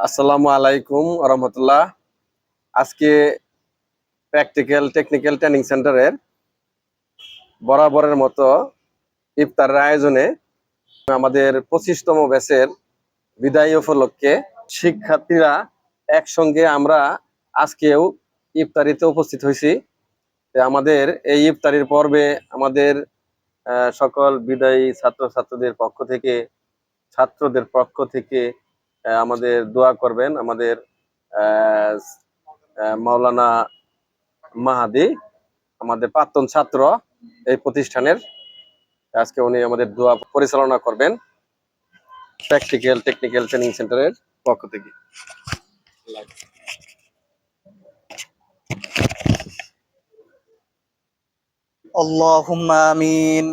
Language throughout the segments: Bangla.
আসসালামু আলাইকুম রহমতুল্লাহ আজকে প্র্যাকটিক্যাল টেকনিক্যাল ট্রেনিং সেন্টারের বরাবরের মতো ইফতারের আয়োজনে আমাদের পঁচিশতম ব্যাচের বিদায় উপলক্ষে শিক্ষার্থীরা একসঙ্গে আমরা আজকেও ইফতারিতে উপস্থিত হয়েছি। আমাদের এই ইফতারির পর্বে আমাদের সকল বিদায়ী ছাত্রছাত্রীদের পক্ষ থেকে, ছাত্রদের পক্ষ থেকে আমাদের দোয়া করবেন আমাদের আহ, আহ, মাওলানা মাহাদি আমাদের প্রাক্তন ছাত্র এই প্রতিষ্ঠানের আজকে উনি আমাদের দোয়া পরিচালনা করবেন প্র্যাকটিক্যাল টেকনিক্যাল ট্রেনিং সেন্টারের পক্ষ থেকে اللهم آمين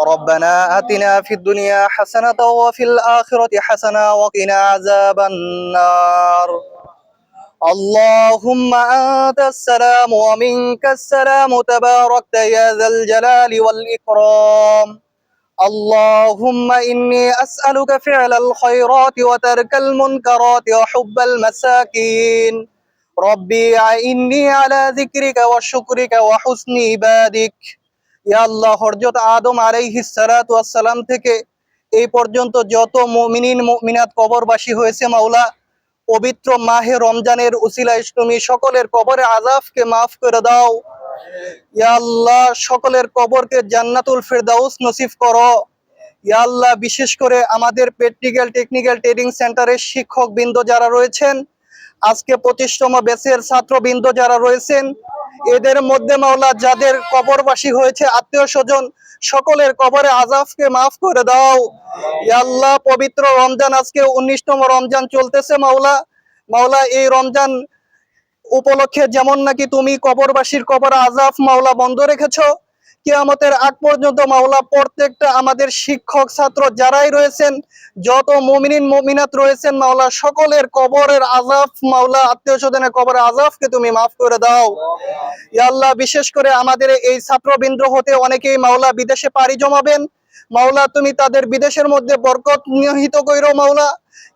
ربنا آتنا في الدنيا حسنة وفي الآخرة حسنة وقنا عذاب النار. اللهم أنت السلام ومنك السلام. تباركت يا ذا الجلال والإكرام. اللهم إني أسألك فعل الخيرات وترك المنكرات وحب المساكين. ربي إني على ذكرك وشكرك وحسن عبادك. ইয়া আল্লাহ হরজত আদম আলাইহিস সালাতু ওয়াসসালাম থেকে এই পর্যন্ত যত মুমিনিন, মুমিনাত কবরবাসী হয়েছে মাওলা, পবিত্র মাহে রমজানের উসিলায় তুমি সকলের কবরে আজাবকে মাফ করে দাও। ইয়া আল্লাহ, সকলের কবরকে জান্নাতুল ফেরদাউস নসিব করো। ইয়া আল্লাহ, বিশেষ করে আমাদের প্র্যাকটিক্যাল টেকনিক্যাল ট্রেনিং সেন্টারের শিক্ষক বৃন্দ যারা রয়েছেন আজকে পঁচিশতম ব্যাচের ছাত্রবৃন্দ যারা রয়েছেন, এদের মধ্যে মাওলা যাদের কবরবাসী হয়েছে, আত্মীয় স্বজন, সকলের কবরে আজাফকে মাফ করে দাও। আল্লাহ, পবিত্র রমজান, আজকে উনিশতম রমজান চলতেছে মাওলা। মাওলা, এই রমজান উপলক্ষে যেমন নাকি তুমি কবরবাসীর কবর আজাফ মাওলা বন্ধ রেখেছো কিয়ামতের আগ পর্যন্ত মাওলা প্রত্যেকটা আমাদের শিক্ষক, ছাত্র যারাই রয়েছেন, যত মুমিনিন, মুমিনাত রয়েছেন, মাওলা সকলের কবরের আজাব মাওলা আত্মীয় স্বজনের কবরের আজাবকে তুমি মাফ করে দাও। ইয়া আল্লাহ, বিশেষ করে আমাদের এই ছাত্রবৃন্দ হতে অনেকেই মাওলা বিদেশে পাড়ি জমাবেন। মাওলা, তুমি তাদের বিদেশের মধ্যে বরকত নিহিত কইরো মাওলা।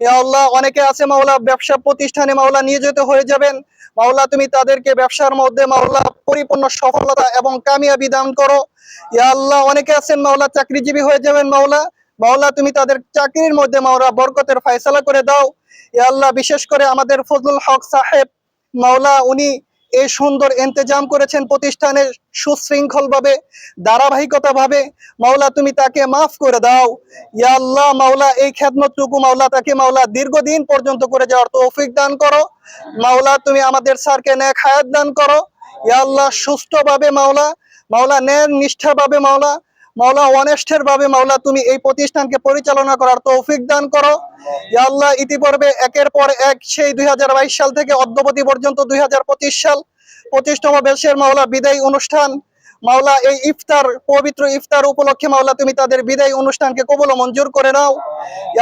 ইয়া আল্লাহ, অনেকে আছে মাওলা ব্যবসা প্রতিষ্ঠানে মাওলা নিয়োজিত হয়ে যাবেন। মাওলা, তুমি তাদেরকে ব্যবসার মধ্যে মাওলা পরিপূর্ণ সফলতা এবং কামিয়াবি দান করো। ইয়া আল্লাহ, অনেকে আছেন মাওলা, চাকরিজীবী হয়ে যাবেন মাওলা। মাওলা, তুমি তাদের চাকরির মধ্যে মাওলা বরকতের ফয়সালা করে দাও। ইয়া আল্লাহ, বিশেষ করে আমাদের ফজলুল হক সাহেব, মাওলা, উনি এই সুন্দর এন্তেজাম করেছেন প্রতিষ্ঠানের সুশৃঙ্খলভাবে ধারাবাহিকতা ভাবে মাওলা, তুমি তাকে মাফ করে দাও। ইয়াল্লাহ মাওলা, এই খেদমতটুকু মাওলা তাকে মাওলা দীর্ঘদিন পর্যন্ত করে যাওয়ার তৌফিক দান করো। মাওলা, তুমি আমাদের স্যারকে ন্যাক হায়াত দান করো। ইয়াল্লাহ সুস্থভাবে মাওলা মাওলা ন্যায় নিষ্ঠাভাবে মাওলা মাওলা অনেষ্ঠের ভাবে মাওলা তুমি এই প্রতিষ্ঠানকে পরিচালনা করার তৌফিক দান করো। আল্লাহ, ইতিপূর্বে একের পর এক সেই দুই হাজার বাইশ সাল থেকে অদ্যবধি পর্যন্ত দুই হাজার পঁচিশ সাল পঁচিশতম বেশের মাওলা বিদায়ী অনুষ্ঠান মাওলা, এই ইফতার, পবিত্র ইফতার উপলক্ষে মাওলা, তুমি তাদের বিদায়ী অনুষ্ঠানকে কবল মঞ্জুর করে নাও।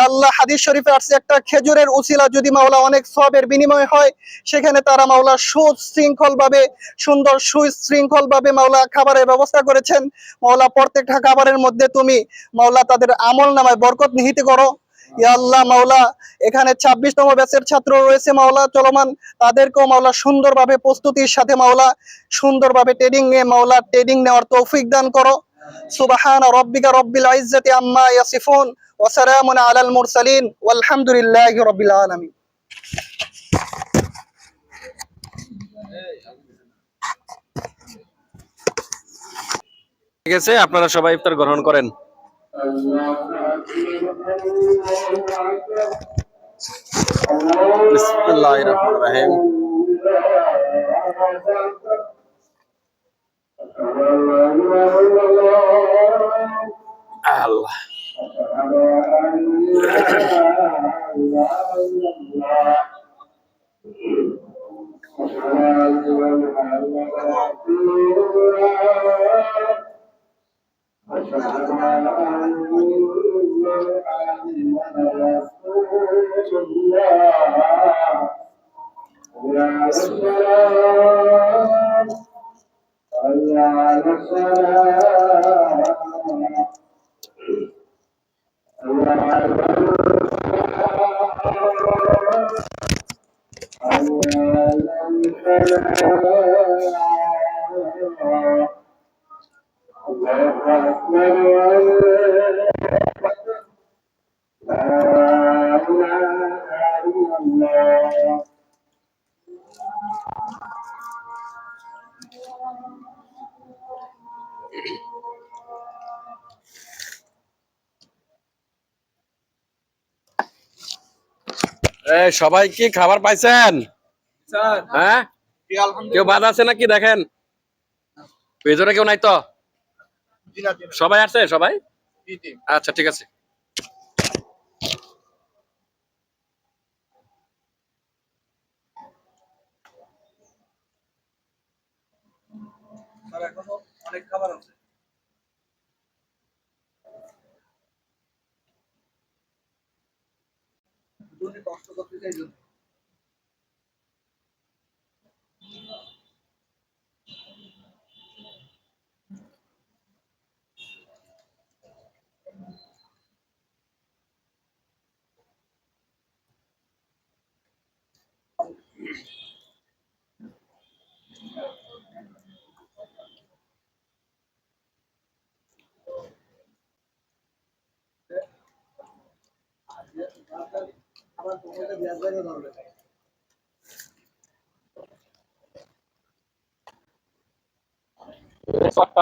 আল্লাহ, হাদিস শরীফে আসছে একটা খেজুরের উসিলা, যদি মাওলা অনেক সবের বিনিময় হয়, সেখানে তারা মাওলা সুশৃঙ্খল ভাবে সুন্দর সুশৃঙ্খল ভাবে মাওলা খাবারের ব্যবস্থা করেছেন। মাওলা, প্রত্যেকটা খাবারের মধ্যে তুমি মাওলা তাদের আমল নামায় বরকত নিহিত করো। আল্লাহ মাওলা, এখানে ছাব্বিশতম ব্যাচের ছাত্র রয়েছে মাওলা, চলমান তাদেরকেও মাওলা সুন্দরভাবে প্রস্তুতির সাথে মাওলা, সুন্দরভাবে ট্রেডিং নিয়ে মাওলা ট্রেডিং নেওয়ার তৌফিক দান করো। সুবাহান রব্বিকা রব্বিল ইজ্জাতি আম্মা ইয়াসিফুন ওয়া সালামুন আলাল মুরসালিন, ওয়ালহামদুলিল্লাহি রব্বিল আলামিন। ঠিক আছে, আপনারা সবাই ইফতার গ্রহণ করেন। بسم الله الرحمن الرحيم الله বিসমিল্লাহির রহমানির রহিম আল্লাহ Allah এই সবাই কি খাবার পাইছেন? হ্যাঁ? কেউ বাদ আছে নাকি দেখেন? ভেতরে কেউ নাই তো? সবাই আসছে সবাই? আচ্ছা ঠিক আছে। অনেক খাবার আছে। কষ্ট করতে চাই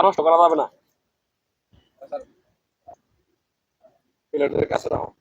নষ্ট করা যাবে না কাছে রাখো